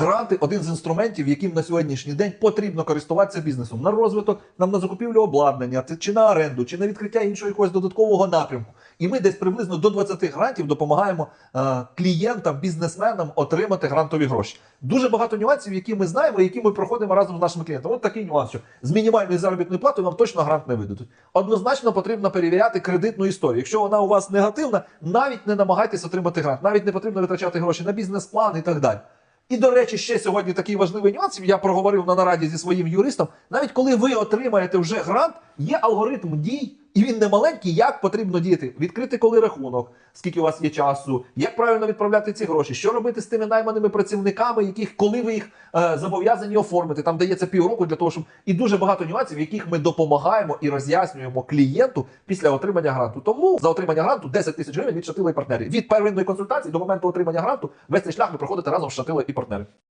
Гранти один з інструментів, яким на сьогоднішній день потрібно користуватися бізнесом на розвиток, нам на закупівлю обладнання, чи на оренду, чи на відкриття іншого якогось додаткового напрямку. І ми десь приблизно до 20 грантів допомагаємо е, клієнтам, бізнесменам отримати грантові гроші. Дуже багато нюансів, які ми знаємо, які ми проходимо разом з нашими клієнтами. От такий нюанс, що з мінімальною заробітною платою вам точно грант не видадуть. Однозначно потрібно перевіряти кредитну історію. Якщо вона у вас негативна, навіть не намагайтесь отримати грант, навіть не потрібно витрачати гроші на бізнес-план і так далі. І, до речі, ще сьогодні такий важливий нюанс. Я проговорив на нараді зі своїм юристом. Навіть коли ви отримаєте вже грант, є алгоритм дій, і він не маленький, як потрібно діяти. Відкрити коли рахунок, скільки у вас є часу, як правильно відправляти ці гроші, що робити з тими найманими працівниками, яких коли ви їх е, зобов'язані оформити. Там дається півроку для того, щоб і дуже багато нюансів, яких ми допомагаємо і роз'яснюємо клієнту після отримання гранту. Тому за отримання гранту 10 тисяч гривень від шатила і партнерів. Від первинної консультації до моменту отримання гранту весь цей шлях ви проходите разом з шатила і партнери.